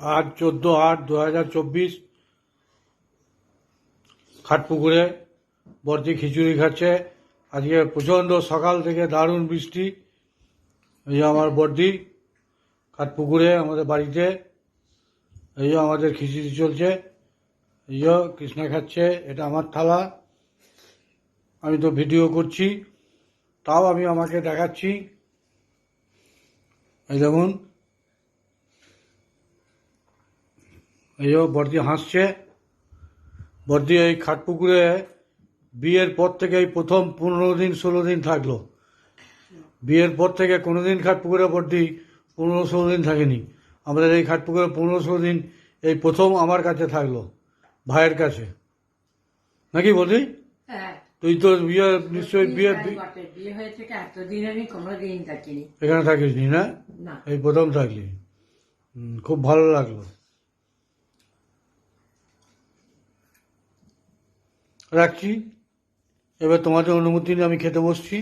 আজ চোদ্দ আট দু হাজার চব্বিশ। খাটপুকুরে বর্দি খিচুড়ি খাচ্ছে। আজকে প্রচণ্ড সকাল থেকে দারুণ বৃষ্টি। এই যে আমার বর্দি, খাটপুকুরে আমাদের বাড়িতে। এই আমাদের খিচুড়ি চলছে। এই যে কৃষ্ণা খাচ্ছে, এটা আমার থালা। আমি তো ভিডিও করছি, তাও আমি আমাকে দেখাচ্ছি। এই দেখুন এই যে বর্দি হাসছে। বর্দি এই খাটপুকুরে বিয়ের পর থেকে এই প্রথম পনেরো দিন ষোলো দিন থাকল। বিয়ের পর থেকে কোনো দিন খাটপুকুরে বর্দি পনেরো ষোলো দিন থাকেনি। আমাদের এই খাটপুকুরে পনেরো ষোলো দিন এই প্রথম আমার কাছে থাকল ভাইয়ের কাছে। নাকি বলি হ্যাঁ। তুই তো বিয়ে নিশ্চয়ই বিয়ে এখানে থাকিস নি? না। না এই প্রথম থাকলি। খুব ভালো লাগল। রাখছি। এবার তোমাদের অনুমতি নিয়ে আমি খেতে বসছি।